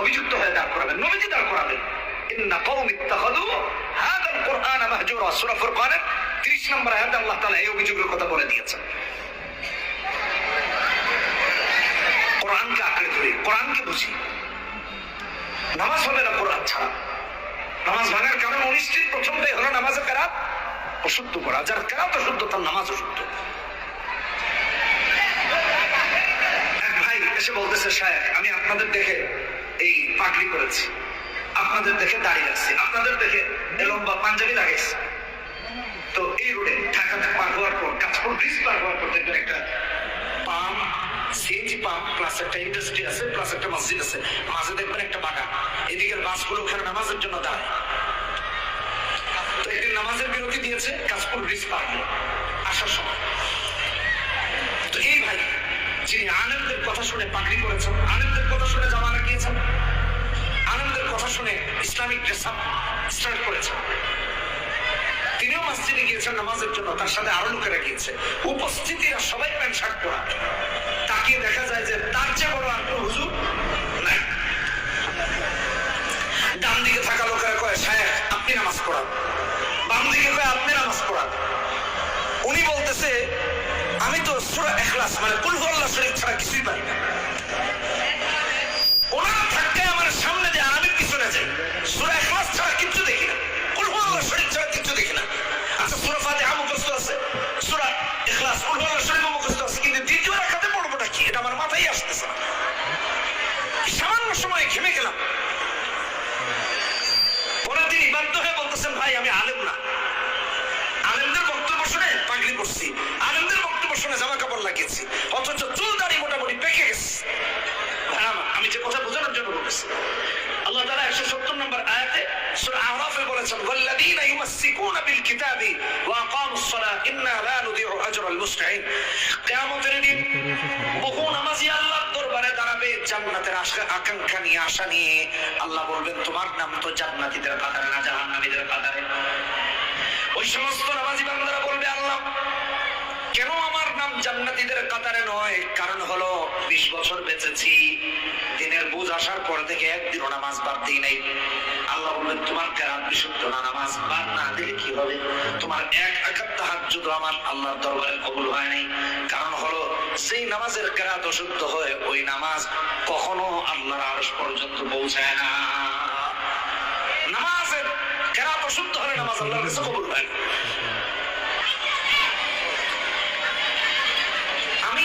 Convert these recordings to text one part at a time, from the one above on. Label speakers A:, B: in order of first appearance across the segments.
A: অভিযুক্ত হয়ে দাঁড় করাবেন, নবীজি দাঁড় করাবেন। ইন্না কওম ইত্তাখাযু হাযাল কুরআন মাহজুরা, সূরা ফুরকানের 30 নম্বর আয়াতে আল্লাহ তাআলা এই অভিযোগের কথা বলে দিয়েছেন। কোরআনকে আঁকড়ে কোরআনকে বুঝি। নামাজ হবে না কোরআন ছাড়া? নামাজ ভাঙার কারণ অনিশ্চিত প্রথমটাই হলো নামাজের কেরাত অশুদ্ধ করা। যার কেরাত অশুদ্ধ, তার নামাজ অশুদ্ধ। এক ভাই এসে বলতেছে সাহেব আমি আপনাদের দেখে এই পাগড়ি করেছি। আপনাদের দেখে দাড়ি রাখছি আপনাদের দেখে লম্বা পাঞ্জাবি লাগাইছি। তো এই রোডে ঢাকাতে পার হওয়ার পর, কাঁচপুর ব্রিজ পার হওয়ার পর দেখবেন একটা পাম্প সিএনজি পাম্প প্লাস একটা ইন্ডাস্ট্রি আছে প্লাস একটা মসজিদ আছে। মাঝে দেখবেন একটা বাগান। এদিকের বাসগুলো ওখানে নামাজের জন্য দাঁড়ায়। তো একদিন নামাজের বিরতি দিয়েছে কাশপুর ব্রিজ পার আসার সময়। তো এই ভাই, যিনি আনন্দের কথা শুনে পাগড়ি করেছেন আনন্দের কথা শুনে জামা লাগিয়েছেন আনন্দের কথা শুনে ইসলামিক ড্রেস স্টার্ট করেছেন। তিনিও মসজিদে গিয়েছেন নামাজের জন্য, তার সাথে আরও লোকেরা গিয়েছে। উপস্থিতিরা সবাই প্যান্ট, শার্ট পরা। তাকিয়ে দেখা যায় যে তার চেয়ে বড় আর কোনো হুজুর নাই। ডান দিকে থাকা লোকেরা কয় সাহেব আপনি নামাজ পড়ান। বাম দিকে কয়, আপনি নামাজ পড়ান। উনি বলতেছে আমি তো সুরা এখলাস মানে কুলহু আল্লাহ শরীফ ছাড়া কিছুই পারি না। ওনারা থাকতে আমার সামনে দিয়ে আর আমি পিছনে যাই। সুরা এখলাস ছাড়া কিচ্ছু দেখি না। কুলহু আল্লাহ শরীফ ছাড়া কিচ্ছু দেখি না। আচ্ছা সুরা ফাতিহা মুখস্থ আছে, সুরা এখলাস কুলহু আল্লাহ শরীফ মুখস্থ আছে, কিন্তু দ্বিতীয় রাখাতে পড়বোটা কি? এটা আমার মাথায় আসতেছে না। সামান্য সময় ঘেমে গেলাম। পরের দিন বাধ্য হয়ে বলতেছেন, ভাই, আমি আলেম না। লাগিয়েছি অথচ চুল দাড়ি মোটামুটি পেকে গেছে। আমি যে কথা বোঝানোর জন্য বলতেছি, আল্লাহ তাআলা 170 নম্বর আয়াতে আশা নিয়ে আল্লাহ বলবেন, তোমার নাম তো জান্নাতীদের কাতারে না, জাহান্নামীদের কাতারে ওই সমস্ত নামাজি বান্দারা বলবে, আল্লাহ, কেন আমার জান্নাতীদের কাতারে নয়। কারণ হলো, বিশ বছর বেঁচেছি। দিনের বুঝ আসার পর থেকে একদিনও নামাজ বাদ দিই নাই। আল্লাহ বলবেন তোমার কেরাত বিশুদ্ধ না, নামাজ বাদ না দিলে কি হবে? তোমার এক আঘাত তাহাজ্জুদ আমার আল্লাহর দরবারে কবুল হয় নাই। কারণ হলো, সেই নামাজের কেরাত অশুদ্ধ হয় ওই নামাজ কখনো আল্লাহর আরশ পর্যন্ত পৌঁছায় না। নামাজের কেরাত অশুদ্ধ হলে নামাজ আল্লাহর কাছে কবুল হয় না আমি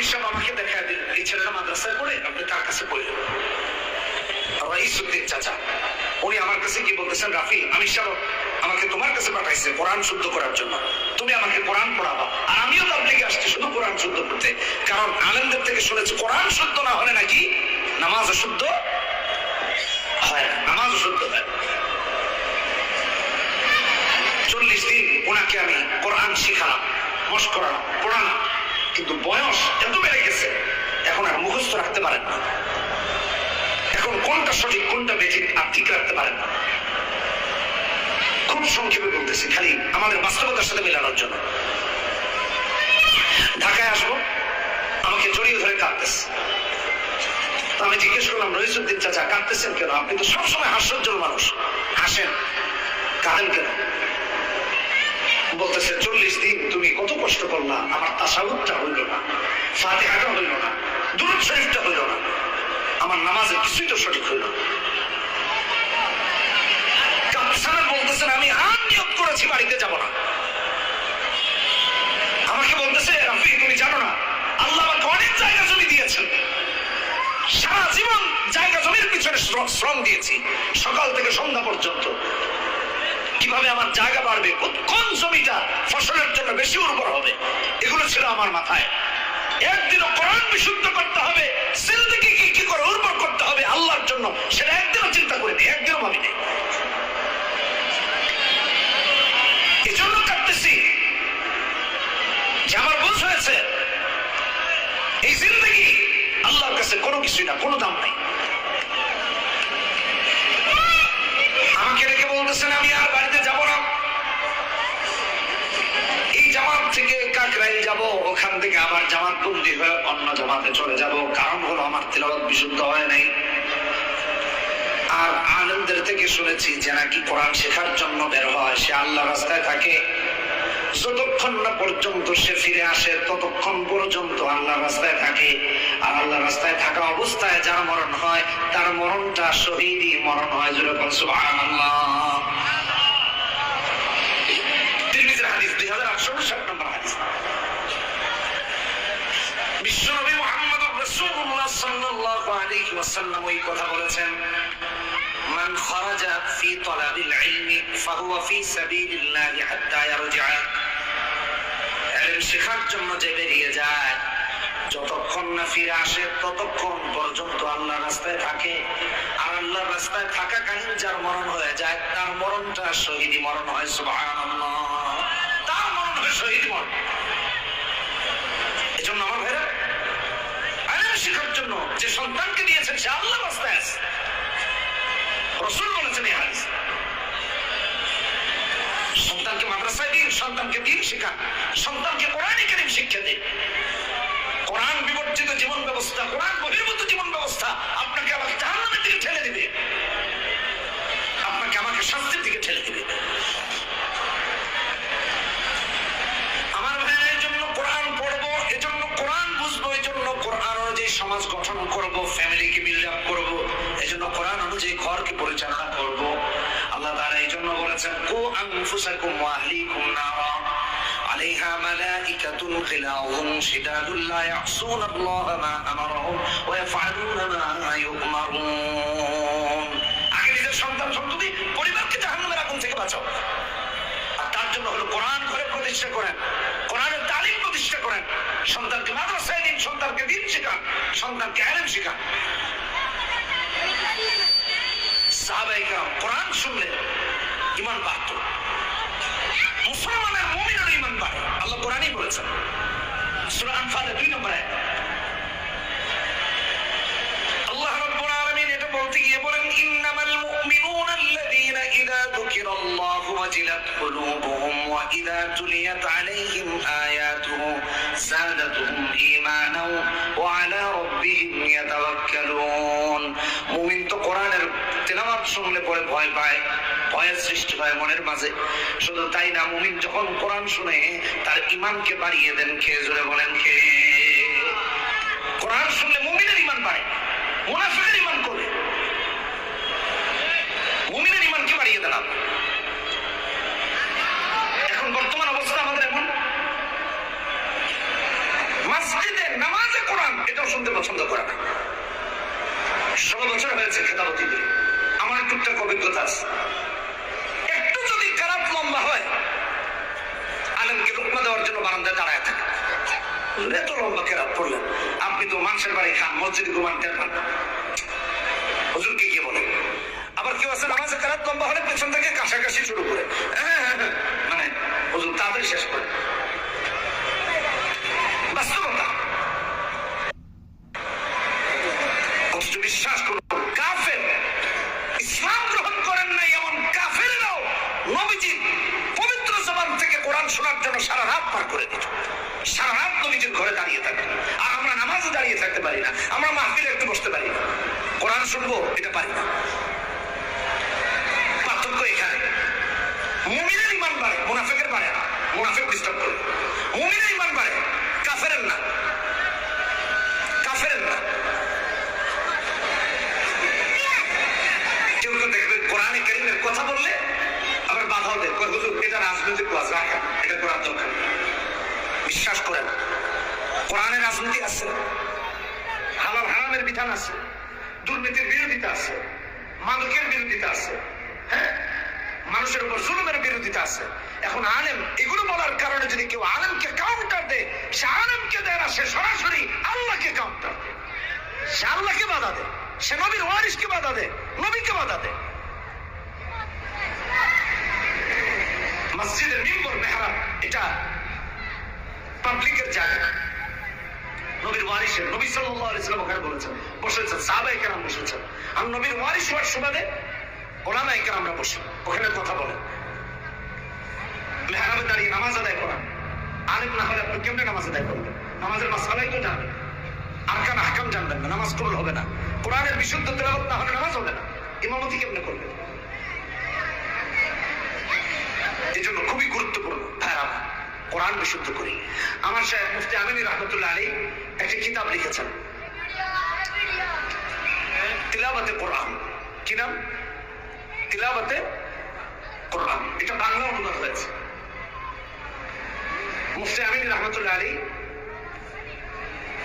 A: তো সব আমাকে দেখা দিল এই ছেলেটা মাদ্রাসায় পড়ে, আপনি তার কাছে পড়ে রাইসুদ্দিন চাচা, উনি আমার কাছে কি বলতেছেন, রাফি, আমি আমাকে তোমার কাছে পাঠাইছে কোরআন শুদ্ধ করার জন্য। তুমি আমাকে কোরআন পড়াবা, আর আমিও আসছি শুধু কোরআন শুদ্ধ করতে। কারণ থেকে শুনেছি, কোরআন শুদ্ধ না হলে নাকি নামাজ শুদ্ধ হয় নামাজ শুদ্ধ হয়। চল্লিশ দিন ওনাকে আমি কোরআন শিখালাম মশ করালাম পড়ালাম। কিন্তু বয়স এত বেড়ে গেছে, এখন আর মুখস্থ রাখতে পারেন না। এখন কোনটা সঠিক, কোনটা বেঠিক, আর ঠিক রাখতে পারেন না। খুব সংক্ষেপে বলতেছি, খালি আমাদের বাস্তবতার সাথে মেলানোর জন্য। ঢাকায় আসব, আমাকে জড়িয়ে ধরে কাঁদতেছে। আমি জিজ্ঞেস করলাম, রহিসুদ্দিন চাচা, কাঁদতেছেন কেন? আপনি তো সবসময় হাস্যোজ্জ্বল মানুষ। হাসেন, কাঁদেন কেন? বলতেছে, চল্লিশ দিন তুমি কত কষ্ট করলা, আমার তাসাউদটা হইল না, ফাতিহাটা হইল না, দুরুদ শরীফটা হইল না, আমার নামাজে কিছুই তো সঠিক হইল বলতেছেন, আমি আর নিয়োগ করেছি, বাড়িতে যাব না। আমাকে বলতেছে রাফি তুমি জানো না, আল্লাহ আমাকে অনেক জায়গা জমি দিয়েছেন। সারা জীবন জায়গা জমির পিছনে শ্র- শ্রম দিয়েছি, সকাল থেকে সন্ধ্যা পর্যন্ত। কীভাবে আমার জায়গা বাড়বে, কোন- জমিটা ফসলের জন্য বেশি উর্বর হবে, এগুলো ছিল আমার মাথায়। একদিনও কোরআন বিশুদ্ধ করতে হবে, জিন্দগি কি করে উর্বর করতে হবে আল্লাহর জন্য, সেটা একদিনও চিন্তা করিনি, একদিনও ভাবিনি। এই জন্য কাঁদতেছি যে আমার বুঝ হয়েছে। এই জিন্দগি আল্লাহর কাছে কোনো কিছুই না, কোনো দাম নাই। আবার জামাত বন্দি হয়ে অন্য জামাতে চলে যাব। কারণ হলো আমার তেলাওয়াত বিশুদ্ধ হয় নাই। আর আনন্দের থেকে শুনেছি যে নাকি কোরআন শেখার জন্য বের হয়। সে আল্লাহ রাস্তায় থাকে। যতক্ষণ না পর্যন্ত সে ফিরে আসে, ততক্ষণ পর্যন্ত আল্লাহ রাস্তায় থাকে। আর আল্লাহ রাস্তায় থাকা অবস্থায় যার মরণ হয়, তার মরণটা শহীদই মরণ হয়। যেরকম তিরমিজির হাদিস 2860 নম্বর হাদিস আলাইহি ওয়াসাল্লাম ওই কথা বলেছেন, মান খারাজা ফি তালাবিল ইলমি ফাহুয়া ফি সাবিলিল্লাহ হাত্তা ইয়ারজা ইলম শেখার জন্য যে বেরিয়ে যায়, যতক্ষণ না ফিরে আসে ততক্ষণ পর্যন্ত আল্লাহ রাস্তায় থাকে। আর আল্লাহর রাস্তায় থাকা কাহিনী যার মরণ হয়ে যায়, তার মরণটা শহীদ মরণ হয়, সুবহানাল্লাহ। তার মরণ হয় শহীদ মরণ। যে সন্তানকে দিয়েছেন সে আল্লাহ রাস্তায় আছে। রসুল বলেছেন সন্তানকে মাদ্রাসায় দিন, সন্তানকে দিন শেখান। সন্তানকে কোরআনই কারিম শিক্ষা দিন। কোরআন বিবর্জিত জীবন ব্যবস্থা, কোরআন বহির্ভূত জীবন ব্যবস্থা আপনাকে আমাকে জাহান্নামের দিকে ঠেলে দিবে। আপনাকে আমাকে শাস্তির দিকে ঠেলে দিবে। সমাজ গঠন করব ফ্যামিলিকে বিল্ড আপ করবো এই জন্য কোরআন অনুযায়ী ঘরকে পরিচালনা করব আল্লাহ তাআলা এই জন্য বলেছেন কু আনফুসাকুম ওয়া আহলিকুম নারা عليها ملائكة غلاظ شداد لا يعصون الله ما أمرهم ويفعلون ما يؤمرون আগে নিজের সন্তান সন্ততি পরিবারকে জাহান্নামের আগুন থেকে বাঁচাও আর তার জন্য হলো কোরআন ঘরে প্রতিষ্ঠা করেন কোরআনের তালিম প্রতিষ্ঠা করেন। সন্তানকে মাদ্রাসায় দিন, সন্তানকে দিন শেখান, সন্তানকে আলেম শেখান। সাহাবাইকার কোরআন শুনলে ইমান বাড়ত। মুসলমানের মুমিনের ইমান বাড়ে। আল্লাহ কোরআনই বলেছেন। সূরা আনফালে দুই নম্বর আয়াত। আল্লাহ রাব্বুল আলামিন এটা বলতে গিয়ে বলেন, ইন্নামাল আয়াতুহু আলা রাব্বিহিম ইয়াতাওয়াক্কালুন মুমিন তো কোরআনের তেলাওয়াত শুনলে পরে ভয় পায়, ভয়ের সৃষ্টি হয় মনের মাঝে। শুধু তাই না, মুমিন যখন কোরআন শুনে, তার ইমানকে বাড়িয়ে দেন কে বলেন কে কোরআন শুনলে মুমিনের ইমান বাড়ে, মুনাফিকের ইমান করে শুনতে পছন্দ করে না। ষোলো বছর হয়েছে খেতাবতী দিয়ে। আমার টুকটাক অভিজ্ঞতা আছে। একটু যদি খারাপ লম্বা হয় আলমকে রুকমা দেওয়ার জন্য বারান্দায় দাঁড়ায় থাকে। এত লম্বা কেরাত পড়লেন আপনি তো মানুষের বাড়ি খান মসজিদে ঘুমান টের পান। হুজুরকে গিয়ে বলেন আবার কেউ আছে নামাজে কেরাত লম্বা হলে পেছন থেকে কাশাকাশি শুরু করে। হ্যাঁ, হ্যাঁ, হ্যাঁ। মানে হুজুর তাড়াতাড়ি শেষ করে। পারি না। আমরা মাহফিলে একটু বসতে পারি। না কোরআন শুনব, এটা পারি না। পার্থক্য এখানে। মুমিনের ইমান বাড়ে, মুনাফেকের বাড়ে না। মুনাফেক ডিস্টার্ব করে। মুমিনের ইমান বাড়ে না। কাফেরের না। কেউ কেউ দেখবেন কোরআনে কারিমের কথা বললে আবার বাধাও দেয়। হুজুর, এটা রাজনৈতিক রাখেন, এটা করার দরকার। বিশ্বাস করেন, কোরআনে রাজনীতি আছে। হারামের বিধান আছে, দুর্নীতির বিরোধিতা আছে মাদকের বিরোধিতা আছে হ্যাঁ? মানুষের উপর জুলুমের বিরোধিতা আছে। এখন আলেম, এগুলো বলার কারণে যদি কেউ আলেমকে কাউন্টার দেয়, সে আলেমকে দেয় না, সে সরাসরি আল্লাহকে কাউন্টার দেয়। সে আল্লাহকে বাধা দেয়, সে নবীর ওয়ারিসকে বাধা দেয়, নবীকে বাধা দেয়। মসজিদের মিম্বর মেহরাব, এটা পাবলিকের জায়গা। নবীর ওয়ারিসের, নবী ওখানে বলেছেন, বসেছেন কেরাম বসেছেন। আর নবীর ওয়ারিস হওয়ার সুবাদে কেরামরা বসে, ওখানে কথা বলে মেহরাবে দাঁড়িয়ে নামাজ আদায় করা আলেম না হলে আপনি কেমনে নামাজ আদায় করবেন? নামাজের মাসালাই তো জানবেন আরকান আহকাম জানবেন না, নামাজ কবুল হবে না। কোরআনের বিশুদ্ধ তেলাওয়াত না হলে নামাজ হবে না। ইমামতি কেমনে করবেন? এই জন্য খুবই গুরুত্বপূর্ণ। কোরআন বিশুদ্ধ করি। আমার সাহেব মুফতি আমিনী রহমতুল্লাহ আলী একটি কিতাব লিখেছেন। কোরআন। কি নাম? কোরআন। এটা বাংলা অনুবাদ হয়েছে। মুফতি আমিনী রহমতুল্লাহ আলী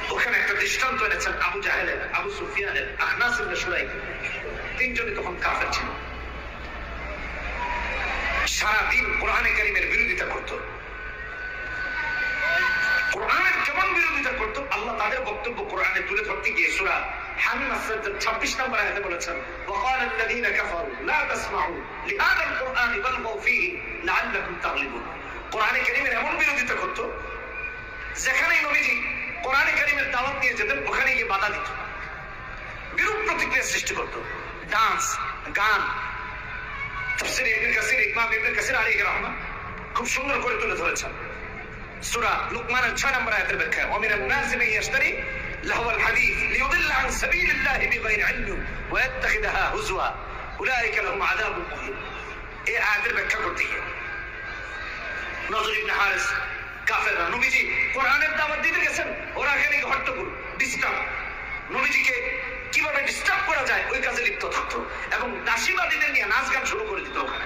A: ওখানে একটা দৃষ্টান্ত এনেছেন আবু জাহেলের আবু সুফিয়ানের আহনাস সুরাইক তিনজনই তখন কাফের ছিল সারাদিন কোরআনে কারিমের বিরোধিতা করত। কোরআনের কেমন বিরোধিতা করত আল্লাহ তাদের বক্তব্য কোরআনে তুলে ধরতে গিয়ে সুরা হামিম আসসালাম 26 নম্বর আয়াতে বলেছেন وقال الذين كفروا لا تسمعوا لهذا القرآن والغوا فيه لعلكم تغلبون কোরআনে কারিমের এমন বিরোধিতা করত যেখানেই নবীজি কোরআনে কারিমের দাওয়াত নিয়ে যেতেন ওখানে গিয়ে বাধা দিত বিরূপ প্রতিক্রিয়া সৃষ্টি করত ডান্স গান তাফসীর ইবনে কাসির ইমাম ইবনে কাসির আলাইহি রাহমা খুব সুন্দর করে তুলে ধরেছেন সূরা লুকমানের 6 নম্বর আয়াতের ব্যাখ্যা আযাবুন মুহিন এই আয়াতের ব্যাখ্যা করতে গিয়ে নজর ইবনে হারিস নবীজি কোরআনের দাওয়াত দিতে গেছেন ওরা এখানে হট্টগোল ডিস্টার্ব নবীজিকে কীভাবে ডিস্টার্ব করা যায় ওই কাজে লিপ্ত থাকতো। এবং দাসীবাদীদের নিয়ে নাচ গান শুরু করে দিত ওখানে।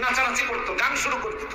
A: নাচানাচি করতো, গান শুরু করে দিত।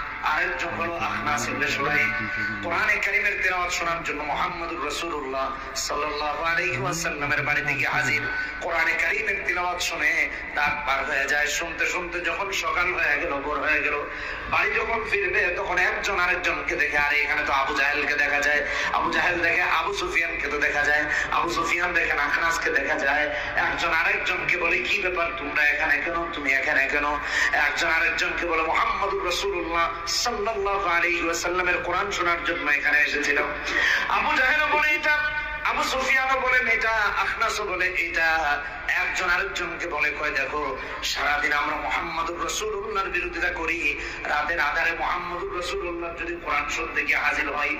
A: আরেকজন হলো আখনাস ইবনে কোরআনে কারিমের তেলাওয়াত শোনার জন্য মুহাম্মদুর রাসূলুল্লাহ সাল্লাল্লাহু আলাইহি ওয়াসাল্লামের হাজির। কোরআনে কারিমের তেলাওয়াত শুনে পার হয়ে যায়। শুনতে শুনতে যখন সকাল হয়ে গেল, ভোর হয়ে গেল, বাড়ি যখন ফিরবে, তখন একজন আরেকজনকে দেখে, আরে এখানে তো আবু জাহেলকে দেখা যায়। আবু জাহেল দেখে, আবু সুফিয়ানকে তো দেখা যায়। আবু সুফিয়ান দেখে, আখনাসকে দেখা যায়। একজন আরেকজনকে বলে, কি ব্যাপার, তোমরা এখানে কেন? তুমি এখানে কেন? একজন আরেকজনকে বলে, মোহাম্মদুর রাসূলুল্লাহ সাল্লাল্লাহু আলাইহি ওয়াসাল্লামের কোরআন শোনার জন্য এখানে এসেছিল। আবু বলে এটা, আবু সুফিয়ানও বলেন এটা বলে এটা, একজন আরেকজনকে বলে, কয় দেখো, সারাদিন আমরা রসুল্লাহর বিরোধিতা করি, রাতের আধারে রসুল্লাহ যদি কোরআন শুনতে গিয়ে হাজির হয়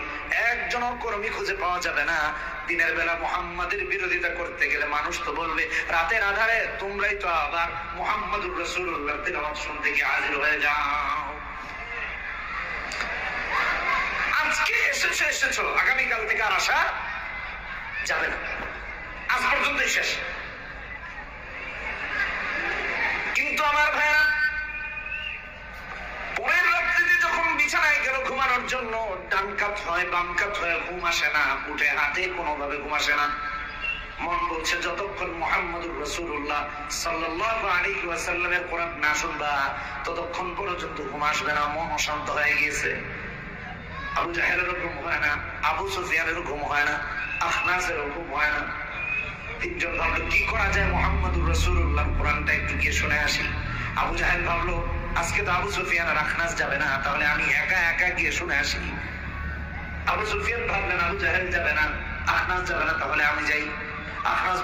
A: একজন কর্মী খুঁজে পাওয়া যাবে না। দিনের বেলা মোহাম্মদের বিরোধিতা করতে গেলে মানুষ তো বলবে, রাতের আধারে তোমরাই তো আবার মোহাম্মদুর রসুল্লাহ শুনতে গিয়ে হাজির হয়ে যাও আজকে এসেছ এসেছ আগামীকাল থেকে আর আসা যাবে না। আজ পর্যন্তই শেষ। কিন্তু আমার ভাইরা পরের রাত্রিতে যখন বিছানায় গেল ঘুমানোর জন্য ডান কাত হয় বাম কাত হয় ঘুম আসে না, উঠে হাতে কোনোভাবে ঘুম আসে না। মন বলছে, যতক্ষণ মোহাম্মদুর রসুল্লাহ সাল্লাল্লাহু আলাইহি ওয়াসাল্লামের কোরআন না শুনবা, ততক্ষণ পর্যন্ত ঘুম আসবে না মন অশান্ত হয়ে গিয়েছে। আবু জাহেলেরও ঘুম হয় না, আবু সুফিয়ানেরও ঘুম হয় না আফনাসেরও ঘুম হয় না। তিনজন ভাবলো, কি করা যায় মোহাম্মদুর রসুল্লাহ কোরআনটা একটু গিয়ে শুনে আসি। আবু ভাবলো, আজকে তো আবু সুফিয়ান আর আখনাস যাবে না, তাহলে আমি একা একা গিয়ে শুনে আসি। আবু সুফিয়ান ভাবলেন, আবু জাহেল যাবে না, আখনাস যাবে না, তাহলে আমি যাই। আখনাস